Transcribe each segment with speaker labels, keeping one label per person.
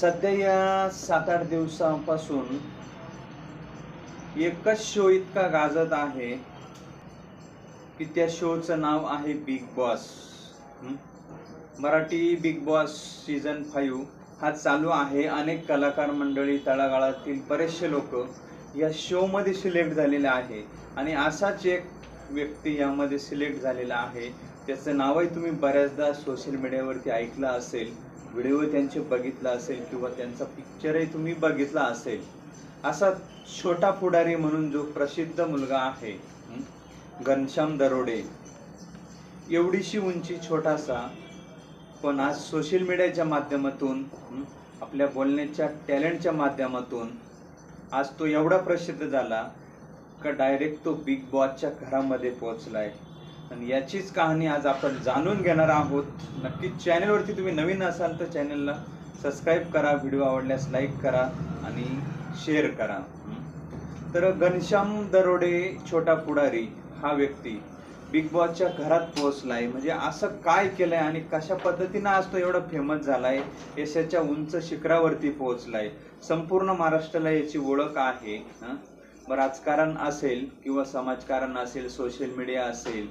Speaker 1: सध्या या सात आठ दिवसापासून एकच शो इतका गाजत आहे की त्या शोचं नाव आहे Bigg Boss Marathi Bigg Boss season five हा चालू आहे. अनेक कलाकार मंडळी तळागाळातील बरेचसे लोक या शोमध्ये सिलेक्ट झालेले आहे. आणि असाच एक व्यक्ती यामध्ये सिलेक्ट झालेला आहे. त्याचं नावही तुम्ही बऱ्याचदा सोशल मीडियावरती ऐकलं असेल. व्हिडिओ त्यांचे बघितला असेल किंवा त्यांचा पिक्चरही तुम्ही बघितला असेल असा छोटा पुढारी म्हणून जो प्रसिद्ध मुलगा आहे घनश्याम दरोडे एवढीशी उंची छोटासा पण आज सोशल मीडियाच्या माध्यमातून आपल्या बोलण्याच्या टॅलेंटच्या माध्यमातून आज तो एवढा प्रसिद्ध झाला का डायरेक्ट तो बिग बॉसच्या घरामध्ये पोहोचलाय. आणि याचीच कहाणी आज आपण जाणून घेणार आहोत. नक्कीच चॅनलवरती तुम्ही नवीन असाल तर चॅनलला सबस्क्राईब करा व्हिडिओ आवडल्यास लाईक करा आणि शेअर करा. तर घनश्याम दरोडे छोटा पुढारी हा व्यक्ती बिग बॉसच्या घरात पोहोचलाय. म्हणजे असं काय केलंय आणि कशा पद्धतीनं आज तो एवढा फेमस झालाय? यशाच्या उंच शिखरावरती पोहोचलाय. संपूर्ण महाराष्ट्राला याची ओळख आहे. हं. राजकारण असेल किंवा समाजकारण असेल सोशल मीडिया असेल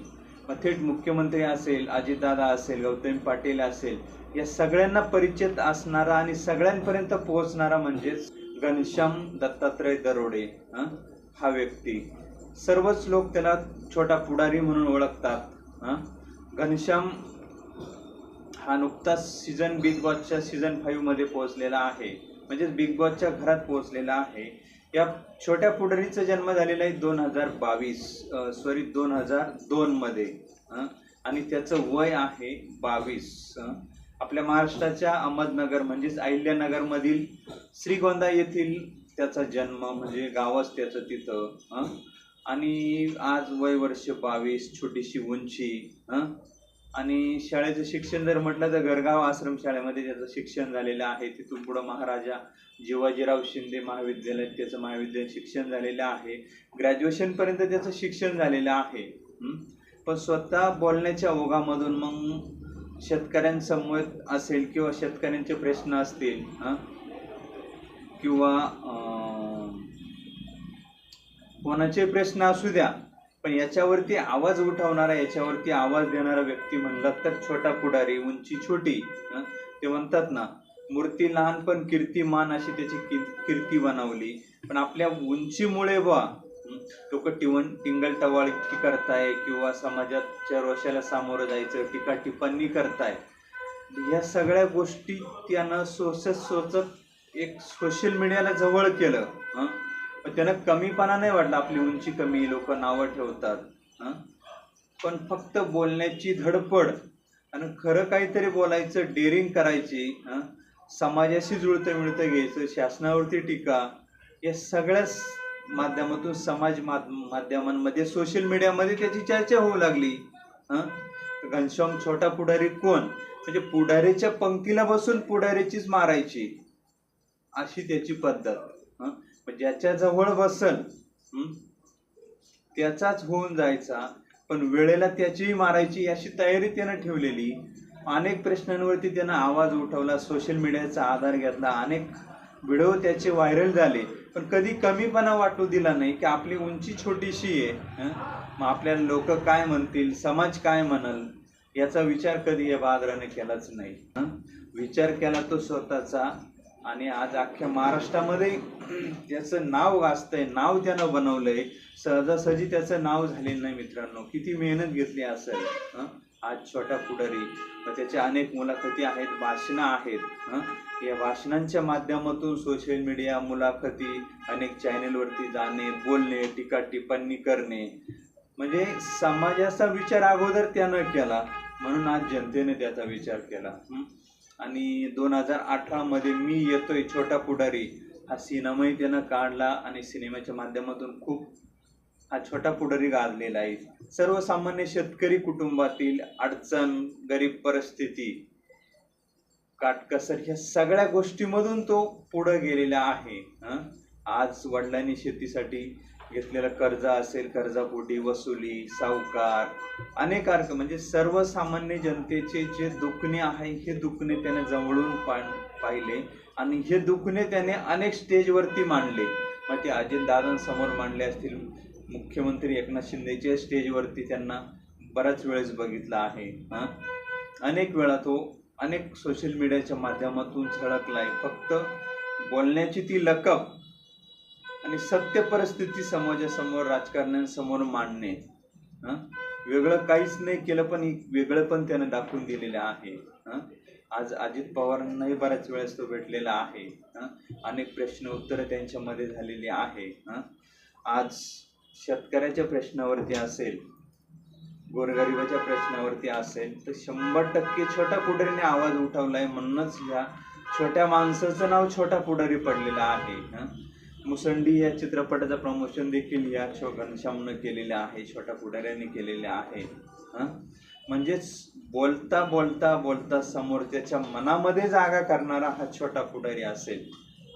Speaker 1: थेट मुख्यमंत्री असेल अजितदादा असेल गौतम पाटील असेल या सगळ्यांना परिचित असणारा आणि सगळ्यांपर्यंत पोहोचणारा म्हणजेच घनश्याम दत्तात्रय दरोडे हा? व्यक्ती. सर्वच लोक त्याला छोटा पुढारी म्हणून ओळखतात हं. घनश्याम हा नुकताच सीझन बिग बॉसच्या सीझन फाईव्हमध्ये पोहोचलेला आहे. म्हणजेच बिग बॉसच्या घरात पोहोचलेला आहे. या छोट्या पुढारीचा जन्म झालेला आहे दोन हजार बावीस सॉरी दोन हजार दोनमध्ये आणि त्याचं वय आहे बावीस हं. आपल्या महाराष्ट्राच्या अहमदनगर म्हणजेच अहिल्यानगरमधील श्रीगोंदा येथील त्याचा जन्म म्हणजे गावच त्याचं तिथं आणि आज वय वर्ष बावीस छोटीशी उंची हं. आणि शाळेचं शिक्षण जर म्हटलं तर गरगाव आश्रम शाळेमध्ये त्याचं शिक्षण झालेलं आहे तिथून पुढं महाराजा जिवाजीराव शिंदे महाविद्यालयात त्याचं महाविद्यालय शिक्षण झालेलं आहे. ग्रॅज्युएशनपर्यंत त्याचं शिक्षण झालेलं आहे. पण स्वतः बोलण्याच्या ओघामधून मग शेतकऱ्यांसमोर असेल किंवा शेतकऱ्यांचे प्रश्न असतील किंवा कोणाचे प्रश्न असू द्या पण याच्यावरती आवाज उठवणारा याच्यावरती आवाज देणारा व्यक्ती म्हणला तर छोटा पुढारी उंची छोटी ते म्हणतात ना मूर्ती लहान पण कीर्तिमान अशी त्याची कीर्ती बनवली. पण आपल्या उंचीमुळे बा लोक टिवण टिंगल इतकी करताय किंवा समाजाच्या रोषाला सामोरं जायचं टीका टिप्पणी करताय. या सगळ्या गोष्टी त्यानं सोसत सोचत एक सोशल मीडियाला जवळ केलं त्यानं कमीपणा नाही वाटला आपली उंची कमी लोक नावं ठेवतात हं? पण फक्त बोलण्याची धडपड आणि खरं काहीतरी बोलायचं डेअरिंग करायची हं? समाजाशी जुळतं मिळतं घ्यायचं शासनावरती टीका या सगळ्या माध्यमातून समाज माध्यमांमध्ये सोशल मीडियामध्ये त्याची चर्चा होऊ लागली घनश्याम छोटा पुढारी कोण म्हणजे पुढारीच्या पंक्तीला बसून पुढारीचीच मारायची अशी त्याची पद्धत ज्याच्या जवळ बसल त्याचाच होऊन जायचा. पण वेळेला त्याचीही मारायची अशी तयारी त्यानं ठेवलेली. अनेक प्रश्नांवरती त्यानं आवाज उठवला सोशल मीडियाचा आधार घेतला अनेक व्हिडिओ त्याचे व्हायरल झाले. पण कधी कमीपणा वाटू दिला नाही की आपली उंची छोटीशी आहे मग आपल्याला लोक काय म्हणतील समाज काय म्हणल याचा विचार कधी या बहादराने केलाच नाही विचार केला तो स्वतःचा. आणि आज अख्ख्या महाराष्ट्रामध्ये त्याचं नाव गाजतंय नाव त्यानं बनवलंय. सहजासहजी त्याचं नाव झालेलं नाही मित्रांनो. किती मेहनत घेतली असेल आज छोटा पुढारी. त्याच्या अनेक मुलाखती आहेत भाषणं आहेत या भाषणांच्या माध्यमातून सोशल मीडिया मुलाखती अनेक चॅनेलवरती जाणे बोलणे टीका टिप्पणी करणे. म्हणजे समाजाचा विचार अगोदर त्यानं केला म्हणून आज जनतेने त्याचा विचार केला आणि दोन हजार अठरा मध्ये मी येतोय छोटा पुढारी. हा सिनेमाही त्यानं काढला आणि सिनेमाच्या माध्यमातून खूप हा छोटा पुढारी गाजलेला आहे. सर्वसामान्य शेतकरी कुटुंबातील अडचण गरीब परिस्थिती काटकसर ह्या सगळ्या गोष्टीमधून तो पुढे गेलेला आहे. हं? आज वडिलांनी शेतीसाठी घेतलेलं कर्ज असेल कर्जापोटी वसुली सावकार अनेक अर्थ म्हणजे सर्वसामान्य जनतेचे जे दुखणे आहे हे दुखणे त्याने जवळून पाण पाहिले आणि हे दुखणे त्याने अनेक स्टेजवरती मांडले. मग ते अजितदादांसमोर मांडले असतील. मुख्यमंत्री एकनाथ शिंदेच्या स्टेजवरती त्यांना बऱ्याच वेळेस बघितलं आहे हां? अनेक वेळा तो अनेक सोशल मीडियाच्या माध्यमातून झळकलाय. फक्त बोलण्याची ती लकब आणि सत्य परिस्थिती समाजासमोर राजकारण्यांसमोर मांडणे हं? वेगळं काहीच नाही केलं पण वेगळं पण त्यानं दाखवून दिलेलं आहे हं? आज अजित पवारांनाही बऱ्याच वेळेस तो भेटलेला आहे अनेक प्रश्न उत्तरं त्यांच्यामध्ये झालेली आहे हं? आज शेतकऱ्याच्या प्रश्नावरती असेल गोरगरिबाच्या प्रश्नावरती असेल तर शंभर टक्के छोट्या पुढारीने आवाज उठवलाय म्हणूनच ह्या छोट्या माणसाचं नाव छोटा पुढारी पडलेलं आहे हं? मुसंडी या चित्रपटाचं प्रमोशन देखील या छो घनश्यामनं केलेलं आहे छोट्या पुढाऱ्याने केलेलं आहे हं? म्हणजेच बोलता बोलता बोलता समोरच्याच्या मनामध्ये जागा करणारा हा छोटा पुढारी असेल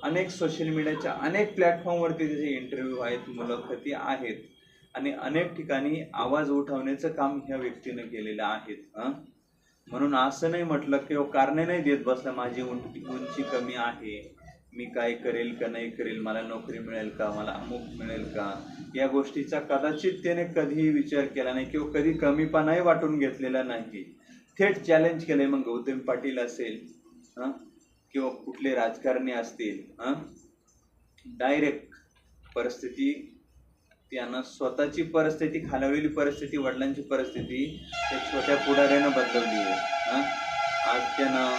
Speaker 1: अनेक सोशल मीडियाच्या अनेक प्लॅटफॉर्मवरती त्याचे इंटरव्ह्यू आहेत मुलाखती आहेत आणि अनेक ठिकाणी आवाज उठवण्याचं काम ह्या व्यक्तीनं केलेलं आहे हं? म्हणून असं नाही म्हटलं की कारणे नाही देत बसलं माझी उंची उंची कमी आहे मी काय करेल का नाही करेल मला नोकरी मिळेल का मला अमुक मिळेल का या गोष्टीचा कदाचित त्याने कधीही विचार केला नाही किंवा कधी कमीपणाही वाटून घेतलेला नाही. थेट चॅलेंज केलंय मग गौतम पाटील असेल हां? किंवा कुठले राजकारणी असतील डायरेक्ट परिस्थिती त्यानं स्वतःची परिस्थिती खालवलेली परिस्थिती वडिलांची परिस्थिती त्या छोट्या पुढाऱ्यानं बदलवली आहे हां? आज त्यानं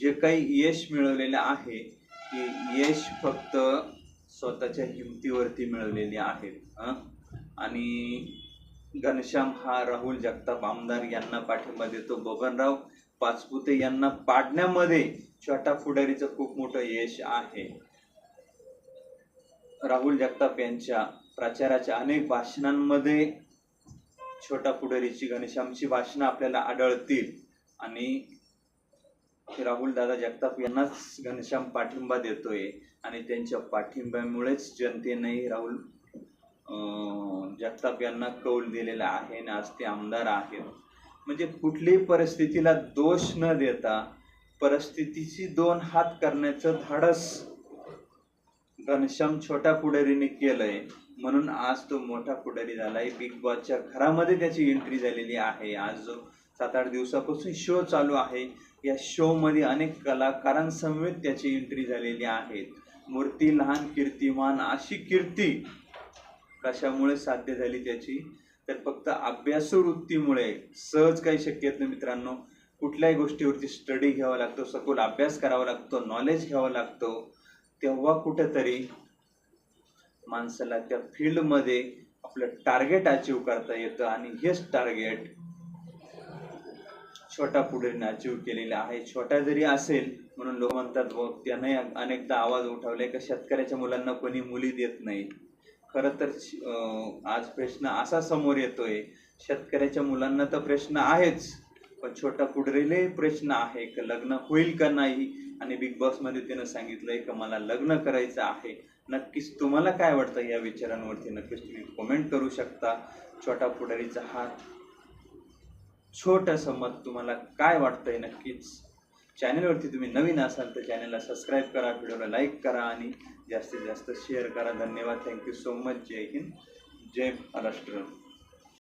Speaker 1: जे काही यश मिळवलेलं आहे ते यश फक्त स्वतःच्या हिमतीवरती मिळवलेले आहेत हं? आणि घनश्याम हा राहुल जगताप आमदार यांना पाठिंबा देतो. बबनराव पाचपुते यांना पाडण्यामध्ये छोटा फुडारीचं खूप मोठं यश आहे. राहुल जगताप यांच्या प्रचाराच्या अनेक भाषणांमध्ये छोटा फुडारीची घनश्यामची भाषणं आपल्याला आढळतील. आणि राहुल दादा जगताप यांनाच घनश्याम पाठिंबा देतोय आणि त्यांच्या पाठिंब्यामुळेच जनतेनेही राहुल जगताप यांना कौल दिलेला आहे आणि आज ते आमदार आहेत. म्हणजे कुठलीही परिस्थितीला दोष न देता परिस्थितीची दोन हात करण्याचं धाडस घनश्याम छोट्या पुढारीने केलंय. म्हणून आज तो मोठा पुढारी झालाय. बिग बॉसच्या घरामध्ये त्याची एंट्री झालेली आहे. आज जो सात आठ दिवसापासून शो चालू आहे. या शोमध्ये अनेक कलाकारांसमवेत त्याची एंट्री झालेली आहे मूर्ती लहान कीर्तिमान अशी कीर्ती कशामुळे साध्य झाली त्याची? तर फक्त अभ्यासवृत्तीमुळे सहज काही शक्य येत नाही मित्रांनो. कुठल्याही गोष्टीवरती स्टडी घ्यावा लागतो सखोल अभ्यास करावा लागतो नॉलेज घ्यावा लागतो. तेव्हा कुठेतरी माणसाला त्या फील्डमध्ये आपलं टार्गेट अचीव करता येतं आणि हेच टार्गेट छोटा पुढे अचीव केलेला आहे. छोटा जरी असेल म्हणून लोक म्हणतात व त्याने अनेकदा आवाज उठवलाय का शेतकऱ्याच्या मुलांना कोणी मुली देत नाही. खरं तर आज प्रश्न असा समोर येतोय शेतकऱ्याच्या मुलांना तर प्रश्न आहेच पण छोटा पुढरेले प्रश्न आहे का लग्न होईल का नाही? आणि बिग बॉसमध्ये त्यानं सांगितलंय का मला लग्न करायचं आहे. नक्कीच तुम्हाला काय वाटतं या विचारांवरती नक्कीच तुम्ही कमेंट करू शकता. छोटा पुढारीचा हा छोटस मत तुम्हाला काय वाटतंय नक्कीच? चॅनलवरती तुम्ही नवीन असाल तर चॅनलला सबस्क्राईब करा व्हिडिओला लाईक करा आणि जास्तीत जास्त शेअर करा. धन्यवाद. थँक्यू सो मच जय हिंद. जय महाराष्ट्र.